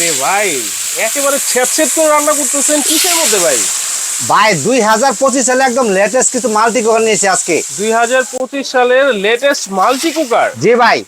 রে ভাই একেবারে ছেপছেপ করে রান্না করতেছেন কিসের মধ্যে ভাই? ভাই দুই হাজার পঁচিশ সালে একদম লেটেস্ট কিছু মাল্টি কুকার নিয়েছি আজকে। দুই হাজার পঁচিশ সালের লেটেস্ট মাল্টি কুকার জি ভাই।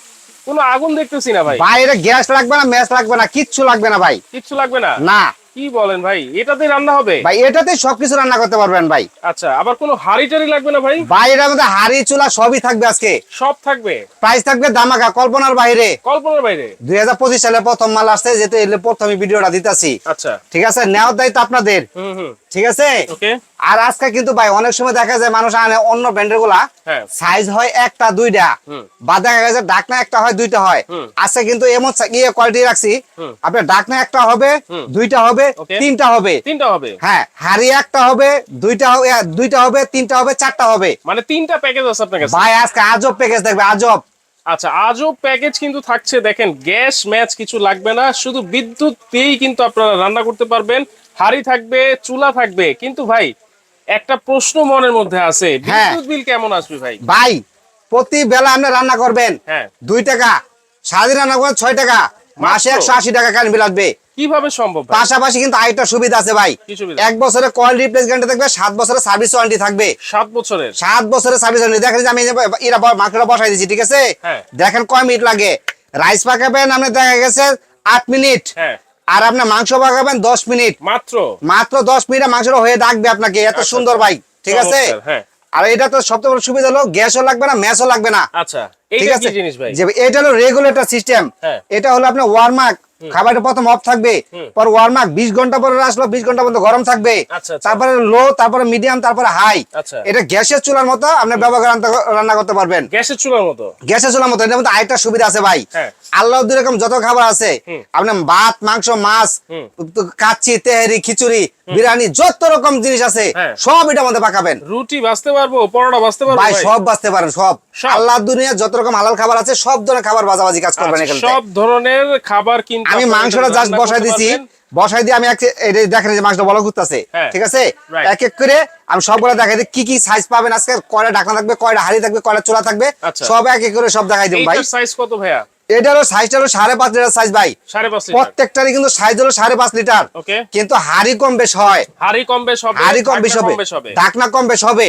কোনো আগুন দেখতেছি না ভাই। ভাই এটা গ্যাস লাগবে না ম্যাচ লাগবে না কিচ্ছু লাগবে না ভাই। কিচ্ছু লাগবে না? না। কি বলেন ভাই? এটাতে রান্না হবে? ভাই এটাতে সবকিছু রান্না করতে পারবেন ভাই। আচ্ছা আবার কোনো হাড়ি টাড়ি লাগবে না ভাই? ভাই এটার মধ্যে হাড়ি চুলা সবই থাকবে আজকে। সব থাকবে? প্রাইস থাকবে দামাকা কল্পনার বাইরে। কল্পনার বাইরে? দুই হাজার পঁচিশ সালে প্রথম মাল আসছে যেহেতু প্রথমে ভিডিওটা দিতেছি। আচ্ছা। ঠিক আছে? নেওয়ার দায়িত্ব আপনাদের। হুম হুম। ঠিক আছে? আর আজকে কিন্তু ভাই অনেক সময় দেখা যায় মানুষ আনে অন্য ব্র্যান্ডেরগুলা। হ্যাঁ। সাইজ হয় একটা দুইটা। বা দেখা গেছে ডাকনা একটা হয় দুইটা হয়। আজকে কিন্তু এমন ইয়ে কোয়ালিটি রাখছি। আপনার ডাকনা একটা হবে দুইটা হবে তিনটা হবে। তিনটা হবে। হ্যাঁ হাড়ি একটা হবে দুইটা হবে দুইটা হবে তিনটা হবে চারটা হবে। মানে তিনটা প্যাকেজ আছে আপনার কাছে? ভাই আজকে আজব প্যাকেজ দেখবে আজব। আচ্ছা আজও প্যাকেজ কিন্তু থাকছে দেখেন গ্যাস ম্যাচ কিছু লাগবে না শুধু বিদ্যুৎ দিয়েই কিন্তু আপনারা রান্না করতে পারবেন। হাড়ি থাকবে চুলা থাকবে। কিন্তু ভাই একটা প্রশ্ন মনের মধ্যে আছে। হ্যাঁ। বিদ্যুৎ বিল কেমন আসবে ভাই? ভাই প্রতি বেলা আপনি রান্না করবেন হ্যাঁ। দুই টাকা সারাদিন রান্না করবেন ছয় টাকা মাসে একশো আশি টাকা কারেন্ট বিল আসবে। কীভাবে সম্ভব পাশাপাশি কিন্তু আরেকটা সুবিধা আছে ভাই। এক বছরের কয়েল রিপ্লেস গ্যারান্টি থাকবে সাত বছরের সার্ভিস ওয়ারেন্টি থাকবে। সাত বছরের? সাত বছরের সার্ভিস ওয়ারেন্টি দেখেন আমি এরা মাংসটা বসাই দিচ্ছি ঠিক আছে? হ্যাঁ। দেখেন কয় মিনিট লাগে। রাইস পাকাবেন আপনি দেখা গেছে আট মিনিট। আর আপনার মাংস পাকাবেন দশ মিনিট। মাত্র? মাত্র দশ মিনিট মাংসটা হয়ে ডাকবে আপনাকে। এত আচ্ছা, সুন্দর ভাই ঠিক আছে? হ্যাঁ। আর এটা তো সব থেকে সুবিধা হলো গ্যাসও লাগবে না ম্যাচও লাগবে না। আচ্ছা ঠিক আছে? এটা হলো রেগুলেটর সিস্টেম হ্যাঁ। এটা হলো আপনার ওয়ারমার্ক খাবারটা প্রথম অফ থাকবে। পর ওয়ারমার্ক বিশ ঘণ্টা পরে আসলো বিশ ঘণ্টা পর্যন্ত গরম থাকবে আচ্ছা, আচ্ছা। তারপরে লো তারপরে মিডিয়াম তারপরে হাই আচ্ছা। এটা গ্যাসের চুলার মতো আপনি ব্যবহার রান্না- করতে পারবেন গ্যাসের চুলার মতো গ্যাসের চুলার মতো এটার মধ্যে আরেকটা সুবিধা আছে ভাই হ্যাঁ। আল্লাহ দুই রকম যত খাবার আছে ভাত মাংস মাছ হুম। কাচ্চি তেহারি খিচুড়ি বিরিয়ানি যত রকম জিনিস আছে হ্যাঁ। সব এটার মধ্যে পাকাবেন রুটি বাঁচতে পারব পরোটা বাঁচতে পারব ভাই? সব বাঁচতে পারেন সব? আল্লাহ দুনিয়া যত রকম হালাল খাবার আছে সব ধরনের খাবার বাজাবাজি কাজ করবেন এখান। সব ধরনের খাবার কিন্তু আমি মাংসটা জাস্ট বসাই দিছি। বসাই দিয়ে আমি দেখেন যে মাংসটা বলা ঘুরতেছে। হ্যাঁ। ঠিক আছে? এক এক করে আমি সবগুলো দেখাই দিই। কি কি সাইজ পাবেন আজকে? কয়টা ঢাকনা থাকবে কয়টা হাড়ি থাকবে কয়টা চোলা থাকবে? আচ্ছা। সব এক এক করে সব দেখাই দিন ভাই। সাইজ কত ভাইয়া? সাড়ে পাঁচ লিটার সাইজ ভাই। প্রত্যেকটারই কিন্তু সাইজ হলো সাড়ে পাঁচ লিটার। কিন্তু হাড়ি কম বেশ হয়। হাড়ি কম বেশ হবে হাড়ি কম বেশ হবে। কম বেশ হবে। ঢাকনা কম বেশ হবে।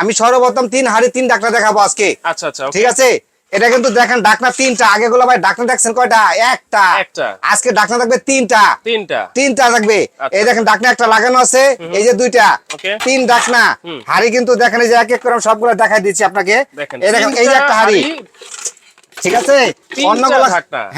আমি সর্বপ্রথম তিন হাড়ি তিন ডাকনা দেখাবো আজকে। আচ্ছা আচ্ছা ঠিক আছে? এটা কিন্তু দেখেন ডাকনা তিনটা আগে গুলো ভাই ডাকনা দেখছেন কয়টা? একটা। আজকে ডাকনা থাকবে তিনটা। তিনটা। তিনটা থাকবে। আচ্ছা। এই দেখেন ডাকনা একটা লাগানো আছে এই যে দুইটা। তিন ডাকনা। হাড়ি কিন্তু দেখেন এই যে এক এক করে সবগুলো দেখাই দিচ্ছি আপনাকে। এই দেখেন এই যে একটা হাড়ি। ঠিক আছে? অন্যগুলা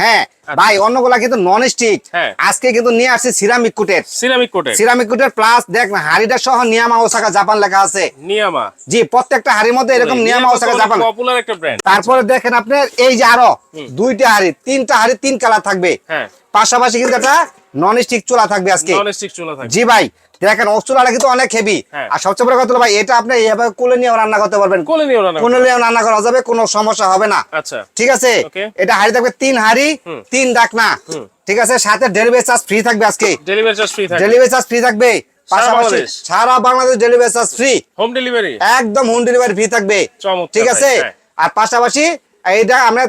হ্যাঁ ভাই অন্যগুলা কিন্তু নন স্টিক হ্যাঁ। আজকে কিন্তু নিয়ে আসছে সিরামিক কুটের। সিরামিক কোটে সিরামিক কুটের প্লাস দেখ না হাড়িটা সহ নিয়ামা ওসাকা জাপান লেখা আছে। নিয়ামা। জি প্রত্যেকটা হাড়ির মধ্যে এরকম নিয়ামা ওসাকা জাপান। পপুলার একটা ব্র্যান্ড তারপরে দেখেন আপনার এই যে আরও দুইটা হাড়ি তিনটা হাড়ি তিন কালার থাকবে। হ্যাঁ। পাশাপাশি কিন্তু একটা নন স্টিক চুলা থাকবে আজকে। নন স্টিক চুলা থাকে জি ভাই দেখেন চুলাটা কিন্তু অনেক হেভি হ্যাঁ। আর সবচেয়ে বড় কথা ভাই এটা আপনি এইভাবে কোলে নিয়ে রান্না করতে পারবেন। কোলে নিও রান্না কোলে নিয়ে রান্না করা যাবে কোনো সমস্যা হবে না। আচ্ছা। ঠিক আছে? এটা হাড়ি থাকবে তিন হাড়ি তিন ডাকনা। ঠিক আছে? সাথে ডেলিভারি চার্জ ফ্রি থাকবে আজকে। ডেলিভারি চার্জ ফ্রি থাকে ডেলিভারি চার্জ ফ্রি থাকবে। পাশাপাশি সারা Bangladesh delivery charge free home delivery একদম হোম ডেলিভারি ফ্রি থাকবে। ঠিক আছে? হ্যাঁ। আর পাশাপাশি এইটা আমরা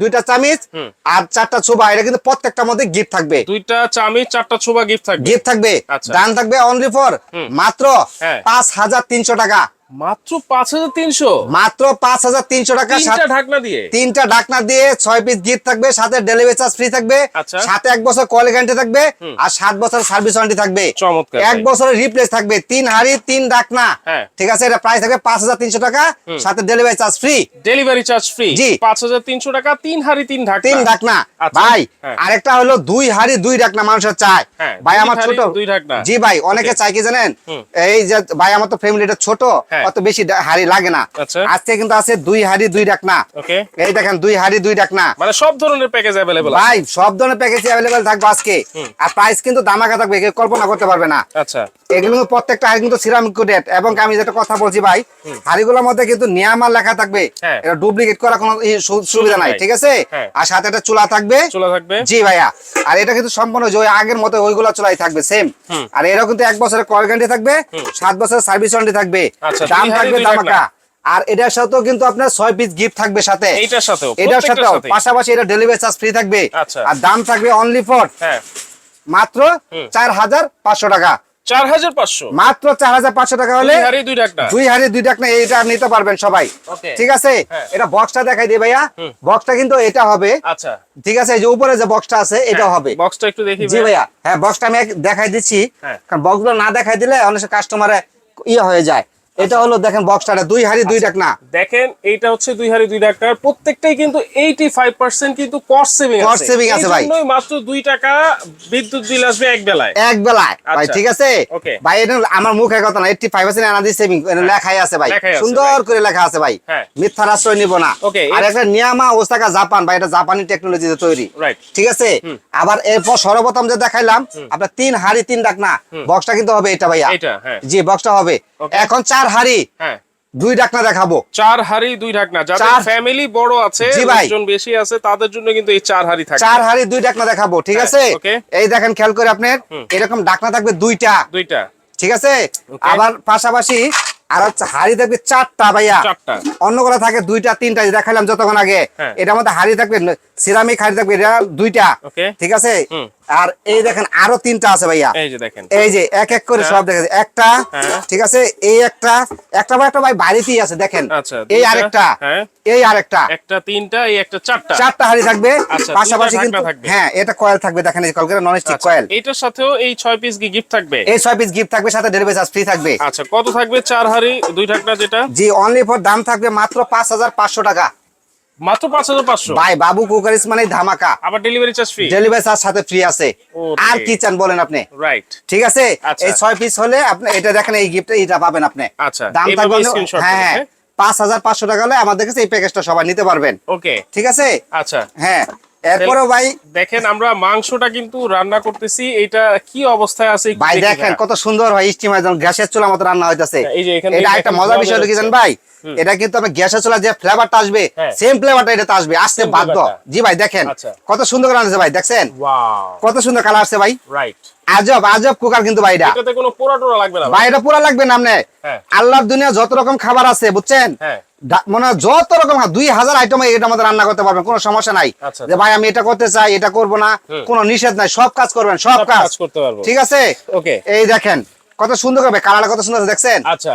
দুইটা চামিচ আর চারটা ছোবা এটা কিন্তু প্রত্যেকটার মধ্যে গিফট থাকবে। দুইটা চামিচ চারটা ছোবা গিফট থাকবে। গিফট থাকবে। আচ্ছা। দাম থাকবে অনলি ফর মাত্র হ্যাঁ। পাঁচ হাজার তিনশো টাকা। মাত্র পাঁচ হাজার তিনশো? মাত্র পাঁচ হাজার তিনশো টাকা ঢাকনা দিয়ে? তিনটা ডাকনা দিয়ে ছয় পিস গিফট থাকবে সাথে ডেলিভারি চার্জ ফ্রি থাকবে আচ্ছা। সাথে এক বছর কল গ্যারান্টি থাকবে আর সাত বছর সার্ভিস ওয়ারেন্টি থাকবে। এক বছরের রিপ্লেস থাকবে তিন হাড়ি তিন ডাকনা। ঠিক আছে এটা প্রাইস থাকবে পাঁচ হাজার তিনশো টাকা সাথে delivery charge free delivery charge free জি। পাঁচ হাজার তিনশো টাকা তিন হাড়ি তিন ঢাকনা। তিন ডাকনা। ভাই। আরেকটা হলো দুই হাড়ি দুই ডাকনা মানুষের চায় হ্যাঁ, ভাই আমার ছোট দুই ঢাকনা। জি ভাই অনেকে চাই কি জানেন? এই যে ভাই আমার তো ফ্যামিলিটা ছোট। অত বেশি হাড়ি লাগে না। আচ্ছা। আজকে কিন্তু আছে দুই হাড়ি দুই ডাকনা এই দেখেন দুই হাড়ি দুই ডাকনা মানে সব ধরনের প্যাকেজ অ্যাভেলেবল ভাই সব ধরনের প্যাকেজ অ্যাভেলেবেল থাকবে আজকে। আর প্রাইস কিন্তু দামাকা থাকবে কেউ কল্পনা করতে পারবে না। আচ্ছা। এগুলো প্রত্যেকটা হাড়ি কিন্তু সিরামিক কোটেড এবং আমি যেটা কথা বলছি ভাই হাড়িগুলোর মধ্যে কিন্তু নিয়ামার লেখা থাকবে। হ্যাঁ। এটা ডুপ্লিকেট করা কোনো সুবিধা নাই। ঠিক আছে? হ্যাঁ। আর সাথে একটা চুলা থাকবে। চুলা থাকবে। জি ভাইয়া। আর এটা কিন্তু সম্পূর্ণ যে আগের মতো ওইগুলো চুলাই থাকবে সেম আর এরও কিন্তু এক বছরের কল গ্যারান্টি থাকবে সাত বছরের সার্ভিস ওয়ারেন্টি থাকবে। আচ্ছা, দাম থাকবে ডাকনা। আর এটার সাথেও কিন্তু আপনার ছয় পিস গিফট থাকবে সাথে। এইটার সাথেও এটার সাথেও পাশাপাশি এটা ডেলিভারি চার্জ ফ্রি থাকবে। আচ্ছা। আর দাম থাকবে অনলি ফর হ্যাঁ। মাত্র চার হাজার পাঁচশো টাকা। চার হাজার পাঁচশো? মাত্র চার হাজার পাঁচশো টাকা হলে দুই হাড়ি দুই ডাকটা দুই হাড়ি দুই টাকা এইটা নিতে পারবেন সবাই। ঠিক আছে? হ্যাঁ। এটা বক্সটা দেখাই দিই ভাইয়া। বক্সটা কিন্তু এটা হবে। আচ্ছা। ঠিক আছে এই যে উপরে যে বক্সটা আছে এটা হবে। বক্সটা একটু দেখি জি ভাইয়া। হ্যাঁ বক্সটা আমি দেখাই দিচ্ছি। হ্যাঁ। কারণ বক্সগুলো না দেখাই দিলে অনেক কাস্টমারে ইয়ে হয়ে যায়। এটা হলো দেখেন বক্সটা দুই হাড়ি দুই টাক না দেখেন এইটা হচ্ছে দুই হাড়ি দুই ডাক্তার প্রত্যেকটাই কিন্তু এইটি ফাইভ পার্সেন্ট কিন্তু কস্ট সেভিং Cost saving আছে ভাই। মাত্র দুই টাকা বিদ্যুৎ বিল আসবে এক বেলায়। এক বেলায়। ভাই আচ্ছা। ঠিক আছে? ভাই এটা আমার মুখের কথা না eighty five percent energy saving লেখাই আছে ভাই। সুন্দর করে লেখা আছে ভাই। হ্যাঁ। মিথ্যার আশ্রয় নিব না। আর একটা নিয়ামা ওসাকা জাপান ভাই এটা জাপানি টেকনোলজিতে তৈরি। রাইট ঠিক আছে? আবার এরপর সর্বপ্রথম যে দেখাইলাম আপনার তিন হাড়ি তিন ডাক না বক্সটা কিন্তু হবে এটা ভাইয়া। এটা হ্যাঁ। জি বক্সটা হবে. এখন চার হাড়ি হ্যাঁ। দুই ডাকনা দেখাবো। চার হাড়ি দুই ঢাকনা। যাদের ফ্যামিলি বড় আছে। লোকজন বেশি আছে তাদের জন্য কিন্তু এই চার হাড়ি থাকে চার হাড়ি দুই ডাকনা দেখাবো ঠিক হ্যাঁ, আছে? এই দেখেন খেয়াল করে আপনার এরকম ডাকনা থাকবে দুইটা। দুইটা। ঠিক আছে? আবার পাশাপাশি আর হচ্ছে হাড়ি থাকবে চারটা ভাইয়া। চারটা। অন্যগুলো থাকে দুইটা তিনটা এই দেখাইলাম যতক্ষণ আগে। হ্যাঁ। এটার মধ্যে হাড়ি থাকবে সিরামিক হাড়ি থাকবে এটা দুইটা ঠিক আছে? আর এই দেখেন আরও তিনটা আছে ভাইয়া। এই যে দেখেন। এই যে এক এক করে হ্যাঁ। সব দেখেছে একটা হ্যাঁ। ঠিক আছে? এই একটা একটা বা একটা ভাই বাড়িতেই আছে দেখেন। আচ্ছা, এই আরেকটা হ্যাঁ। এই আরেকটা। একটা তিনটা এই একটা চারটা। চারটা হাড়ি থাকবে। আচ্ছা, পাশাপাশি কিন্তু হ্যাঁ এটা কয়েল থাকবে দেখেন এই কয়েল নন স্টিক কয়েল এটার সাথেও এই ছয় পিস কি গিফট থাকবে? এই ছয় পিস গিফট থাকবে সাথে ডেলিভারি চার্জ ফ্রি থাকবে। আচ্ছা কত থাকবে চার হাড়ি দুই ঢাকনা যেটা? জি অনলি ফর দাম থাকবে মাত্র পাঁচ হাজার পাঁচশো টাকা। মাত্র পাঁচ হাজার পাঁচশো। ভাই বাবু কুকারিস মানে ধামাকা। আবার delivery charge free delivery charge সাথে ফ্রি আছে। আর কি চান বলেন আপনি? রাইট ঠিক আছে? আচ্ছা। এই ছয় পিস হলে আপনি এটা দেখেন এই গিফট এটা পাবেন আপনি। আচ্ছা, দাম থাকবে হ্যাঁ হ্যাঁ। হ্যাঁ? পাঁচ হাজার পাঁচশো টাকা হলে আমাদের কাছে এই প্যাকেজটা সবাই নিতে পারবেন। ওকে ঠিক আছে? আচ্ছা। হ্যাঁ। এরপরেও ভাই দেখেন আমরা মাংসটা কিন্তু রান্না করতেছি। এটা কি অবস্থায় আছে ভাই দেখেন কত সুন্দর হয় স্টিম একদম গ্যাসের চুলা মতো রান্না হইতাছে। এটা একটা মজার বিষয় কি জানেন ভাই? এটা কিন্তু আপনার গ্যাসের চুলা যে ফ্লেভারটা আসবে। সেম ফ্লেভারটা এটা আসবে আসতে বাধ্য। জি ভাই দেখেন আচ্ছা। কত সুন্দর করে আনছে ভাই দেখছেন? কত সুন্দর কালার আসছে ভাই। রাইট আজব আজব কুকার কিন্তু ভাই এটা। এটাতে কোনো পোড়া টোড়া লাগবে না ভাই। এটা পুরা লাগবে না আপনি? হ্যাঁ। আল্লাহর দুনিয়া যত রকম খাবার আছে বুঝছেন? হ্যাঁ। মনে হয় যত রকম দুই হাজার আইটেম এটা আমাদের রান্না করতে পারবেন কোনো সমস্যা নাই। আচ্ছা। যে ভাই আমি এটা করতে চাই এটা করব না কোনো নিষেধ নাই সব কাজ করবেন সব কাজ। কাজ করতে পারব। ঠিক আছে? ওকে এই দেখেন কত সুন্দর হবে কালারটা কত সুন্দর দেখছেন? আচ্ছা।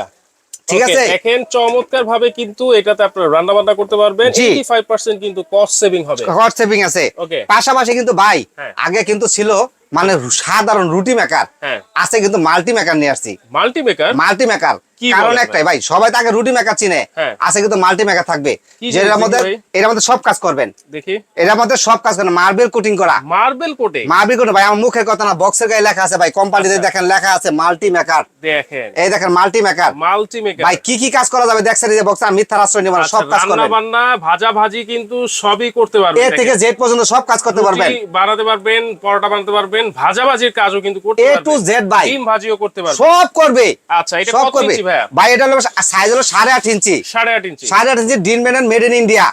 ঠিক আছে? দেখেন চমৎকার ভাবে কিন্তু এটাতে আপনারা রান্না বান্না করতে পারবেন জি। 85% কিন্তু কস্ট সেভিং হবে কস্ট সেভিং আছে. পাশাপাশি কিন্তু ভাই হ্যাঁ। আগে কিন্তু ছিল মানে সাধারণ রুটি মেকার হ্যাঁ। আছে কিন্তু মাল্টি মেকার নিয়ে আসছি। মাল্টি মেকার মাল্টি মেকার কারণ একটাই ভাই? সবাই তাকে রুটি মেকার চিনে। হ্যাঁ। আছে কিন্তু মাল্টি মেকার থাকবে। যেটার মধ্যে? এটার মধ্যে সব কাজ করবেন। দেখি। এটার মধ্যে সব কাজ করবেন। মার্বেল কোটিং করা। মার্বেল কোটে মার্বেল কোটিং ভাই আমার মুখের কথা না বক্সের গায়ে লেখা আছে ভাই কোম্পানিতে আচ্ছা। দেখেন লেখা আছে মাল্টি মেকার দেখেন। এই দেখেন মাল্টি মেকার মাল্টি মেকার ভাই কি কি কাজ করা যাবে দেখছেন এই যে বক্স আর মিথ্যার আশ্রয় নিব আচ্ছা, সব কাজ রান্না করবেন। বান্না ভাজা ভাজি কিন্তু সবই করতে পারবেন এ থেকে জেড পর্যন্ত সব কাজ করতে পারবেন। বানাতে পারবেন পরোটা বানাতে পারবেন ভাজা ভাজির কাজও কিন্তু করতে এ টু জেড ভাই। ডিম ভাজিও করতে পারবেন। সব করবে। আচ্ছা এটা কত ইঞ্চি ভাইয়া? ভাই এটা হলো সাইজ হলো সাড়ে আট ইঞ্চি। সাড়ে আট ইঞ্চি। সাড়ে আট ইঞ্চি ডিন মেড মেড ইন ইন্ডিয়া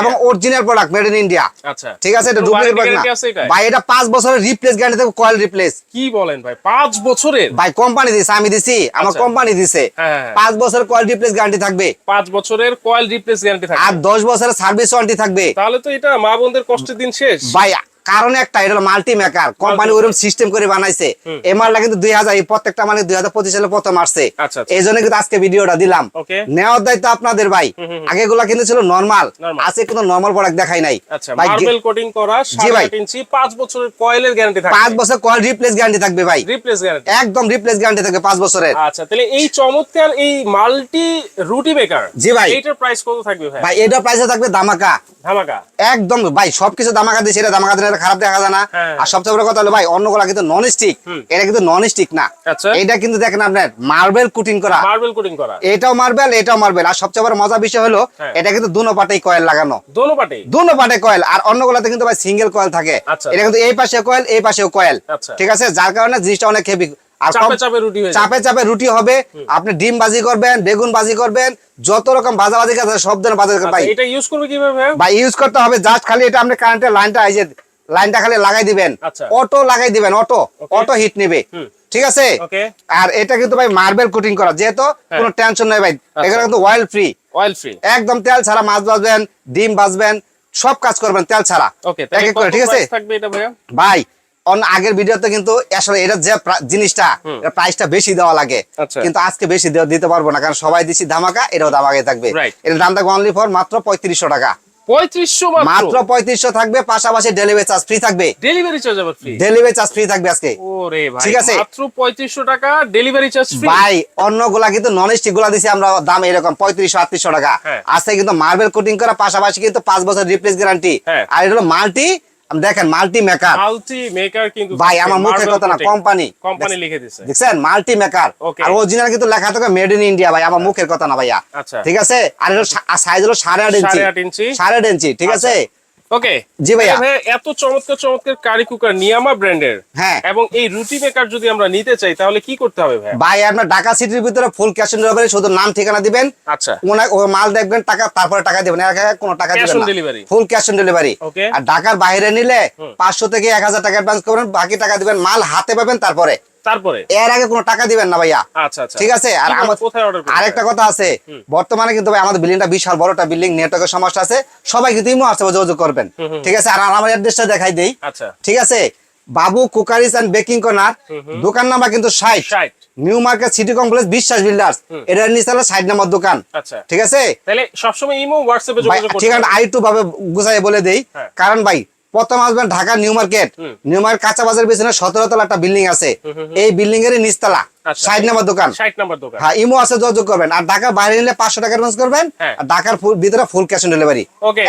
এবং original product made in India আচ্ছা। ঠিক আছে এটা ডুপ্লিকেট প্রোডাক্ট না। ভাই এটা পাঁচ বছরের রিপ্লেস গ্যারান্টি থেকে কয়েল রিপ্লেস কি বলেন ভাই পাঁচ বছরের? ভাই কোম্পানি দিছে আমি দিছি আমার আচ্ছা। কোম্পানি দিছে। হ্যাঁ, হ্যাঁ। পাঁচ বছর কয়েল রিপ্লেস গ্যারান্টি থাকবে। পাঁচ বছরের কয়েল রিপ্লেস গ্যারান্টি আর থাকবে দশ বছরের সার্ভিস ওয়ারেন্টি থাকবে। তাহলে তো এটা মা বোনদের কষ্টের দিন শেষ। ভাই কারণ একটা এটা মাল্টি মেকার কোম্পানি ওরকম সিস্টেম করে বানাইছে। এই মালটা কিন্তু দুই হাজার প্রত্যেকটা মানে দুই হাজার পঁচিশ সালে প্রথম আসছে। আচ্ছা, আচ্ছা। এই জন্য কিন্তু আজকে ভিডিওটা দিলাম। নেওয়ার দায়িত্ব আপনাদের ভাই। আগে গুলা কিন্তু ছিল নর্মাল আজকে কিন্তু নর্মাল প্রোডাক্ট দেখাই নাই। আচ্ছা মার্বেল কোটিং করা সাড়ে ভাই। ইঞ্চি পাঁচ বছরের কয়েলের গ্যারান্টি থাকবে। পাঁচ বছর কয়েল রিপ্লেস গ্যারান্টি থাকবে ভাই। রিপ্লেস গ্যারান্টি একদম রিপ্লেস গ্যারান্টি থাকবে পাঁচ বছরের। আচ্ছা তাহলে এই চমৎকার এই মাল্টি রুটি জি ভাই। এইটার প্রাইস কত থাকবে ভাই? ভাই এটা প্রাইসে থাকবে দামাকা ধামাকা। একদম ভাই সবকিছু দামাকা দিয়ে সেটা দিলে এটা খারাপ দেখা যায় না। হ্যাঁ। আর সবচেয়ে বড় কথা হলো ভাই অন্যগুলা কিন্তু নন স্টিক এটা কিন্তু নন স্টিক না। আচ্ছা। এটা কিন্তু দেখেন আপনার মার্বেল কুটিং করা। মার্বেল কোটিং করা। এটাও মার্বেল এটাও মার্বেল আর সবচেয়ে বড় মজার বিষয় হলো হ্যাঁ। এটা কিন্তু দুনো পাটেই কয়েল লাগানো। দোনো পাটে দুনো পাটে কয়েল আর অন্যগুলাতে কিন্তু ভাই সিঙ্গেল কয়েল থাকে। আচ্ছা। এটা কিন্তু এই পাশে কয়েল এই পাশেও কয়েল আচ্ছা। ঠিক আছে? যার কারণে জিনিসটা অনেক হেভি আর চাপে চাপে রুটি চাপে চাপে রুটি হবে। আপনি ডিম বাজি করবেন বেগুন বাজি করবেন যত রকম ভাজা ভাজি কাজ সব ধরনের ভাজা আচ্ছা, ভাই এটা ইউজ করবে কীভাবে ভাই? ইউজ করতে হবে। জাস্ট খালি এটা আপনি কারেন্টের লাইনটা যে লাইনটা খালি লাগাই দিবেন। আচ্ছা। অটো লাগাই দিবেন অটো। অটো হিট নেবে। ঠিক আছে? আর এটা কিন্তু ভাই মার্বেল কোটিং করা যেহেতু কোনো টেনশন নাই ভাই। হ্যাঁ। আচ্ছা। এখানে কিন্তু অয়েল ফ্রি অয়েল ফ্রি একদম তেল ছাড়া মাছ ভাজবেন ডিম ভাজবেন সব কাজ করবেন তেল ছাড়া। ঠিক আছে? ভাই অন্য আগের ভিডিওতে কিন্তু আসলে এটা যে জিনিসটা প্রাইসটা বেশি দেওয়া লাগে। আচ্ছা। কিন্তু আজকে বেশি দিতে পারব না কারণ সবাই দিচ্ছি ধামাকা এটাও ধামাকাই থাকবে. এটার দাম থাকবে অনলি ফর মাত্র পঁয়ত্রিশশো টাকা। পঁয়ত্রিশশো মাত্র। পঁয়ত্রিশশো থাকবে পাশাপাশি ডেলিভারি চার্জ ফ্রি থাকবে। ডেলিভারি চার্জ আবার ফ্রি ডেলিভারি চার্জ ফ্রি থাকবে আজকে। ওরে ভাই ঠিক আছে। মাত্র পঁয়ত্রিশশো টাকা ডেলিভারি চার্জ ফ্রি ভাই অন্যগুলা কিন্তু নন স্টিকগুলা দিছি আমরা দাম এরকম পঁয়ত্রিশশো আটত্রিশশো টাকা। হ্যাঁ। আজকে কিন্তু মার্বেল কোটিং করা পাশাপাশি কিন্তু পাঁচ বছর রিপ্লেস গ্যারান্টি। আর এটা হলো মাল্টি দেখেন মাল্টি মেকার মাল্টি মেকার কিন্তু ভাই আমার মুখে কথা না কোম্পানি কোম্পানি লিখে দিছে। দেখছেন? Multi maker. আর অরিজিনাল কিন্তু লেখা থাকে মেড ইন ইন্ডিয়া ভাই আমার মুখের কথা না ভাইয়া। আচ্ছা। ঠিক আছে? আর সাইজ হলো সাড়ে আট ইঞ্চি। সাড়ে আট ইঞ্চি। সাড়ে আট ইঞ্চি ঠিক আছে? ওকে জি ভাইয়া। এত চমৎকার চমৎকার কারি কুকার নিয়ামা ব্র্যান্ডের হ্যাঁ। এবং এই রুটি মেকার যদি আমরা নিতে চাই তাহলে কি করতে হবে ভাই ভাই আপনার ঢাকা সিটির ভিতরে ফুল ক্যাশ অন ডেলিভারি শুধু নাম ঠিকানা দিবেন। আচ্ছা। ওনা- ও মাল দেখবেন টাকা তারপরে টাকা দিবেন। কোনো টাকা দিবেন না। Full cash on delivery. আর ঢাকার বাইরে নিলে পাঁচশো থেকে এক হাজার টাকা অ্যাডভান্স করবেন বাকি টাকা দিবেন মাল হাতে পাবেন তারপরে। তারপরে? এর আগে কোনো টাকা দিবেন না ভাইয়া। আচ্ছা আচ্ছা। ঠিক আছে? আর আমার কোথায় অর্ডার আরেকটা কথা আছে বর্তমানে কিন্তু ভাই আমাদের বিল্ডিংটা বিশাল বড়টা বিল্ডিং নেটওয়ার্কের সমস্যা আছে। সবাই কিন্তু ইমো আছে যোগাযোগ করবেন। ঠিক আছে? আর আমার অ্যাড্রেসটা দেখাই দেই। আচ্ছা। ঠিক আছে? Babu cookeries and baking corner দোকান নাম্বার কিন্তু ষাট। New market city complex Biswas builders. এটার নিচে ষাট নম্বর দোকান। আচ্ছা। ঠিক আছে? তাহলে সবসময় ইমো হোয়াটসঅ্যাপে যোগাযোগ করতে ঠিকানা আরেকটু ভাবে গুছাই বলে দেই। হ্যাঁ। কারণ ভাই প্রথম আসবেন Dhaka new market. New market কাঁচা বাজার পিছনে সতেরো তলা একটা বিল্ডিং আছে। এই বিল্ডিং এর নিচতলা। আচ্ছা। ষাট নম্বর দোকান। 60 নাম্বার দোকান। হ্যাঁ ইমো আছে যোগাযোগ করবেন। আর ঢাকার বাইরে নিলে পাঁচশো টাকা অ্যাডভান্স করবেন। হ্যাঁ। আর ঢাকার ভিতরে ফুল ক্যাশ অন ডেলিভারি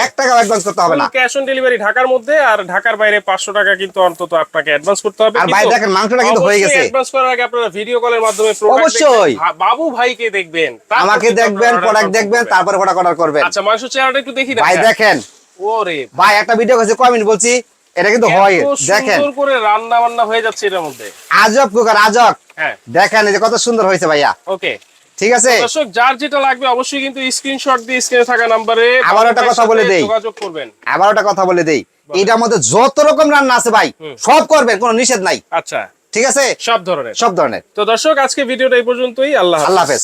এক টাকা অ্যাডভান্স করতে হবে না। ক্যাশ অন ডেলিভারি ঢাকার মধ্যে আর ঢাকার বাইরে 500 টাকা কিন্তু অন্তত আপনাকে অ্যাডভান্স করতে হবে। আর ভাই দেখেন, মাংসটা কিন্তু হয়ে গেছে। অ্যাডভান্স করার আগে আপনারা ভিডিও কলের মাধ্যমে অবশ্যই। বাবু ভাইকে দেখবেন। আমাকে দেখবেন প্রোডাক্ট দেখবেন তারপরে প্রোডাক্ট অর্ডার করবেন। আচ্ছা মাংস চেহারাটা একটু দেখি ভাই দেখেন ওরে ভাই একটা ভিডিও হয়েছে কয় মিনিট বলছি? এটা কিন্তু হয় দেখেন। সুন্দর করে রান্না বান্না হয়ে যাচ্ছে এর মধ্যে। আজব কুকার আজব। হ্যাঁ। দেখেন কত সুন্দর হয়েছে ভাইয়া। ওকে। ঠিক আছে? দর্শক যার যেটা লাগবে অবশ্যই কিন্তু স্ক্রিনশট দিয়ে স্ক্রিনে থাকা নম্বরে আবার একটা কথা বলে দেই। যোগাযোগ করবেন। আবার একটা কথা বলে দেই। এটার মধ্যে যত রকম রান্না আছে ভাই সব করবেন কোনো নিষেধ নাই। আচ্ছা। ঠিক আছে? সব ধরনের। সব ধরনের। তো দর্শক আজকে ভিডিওটা এই পর্যন্তই। আল্লাহ। আল্লাহ হাফেজ।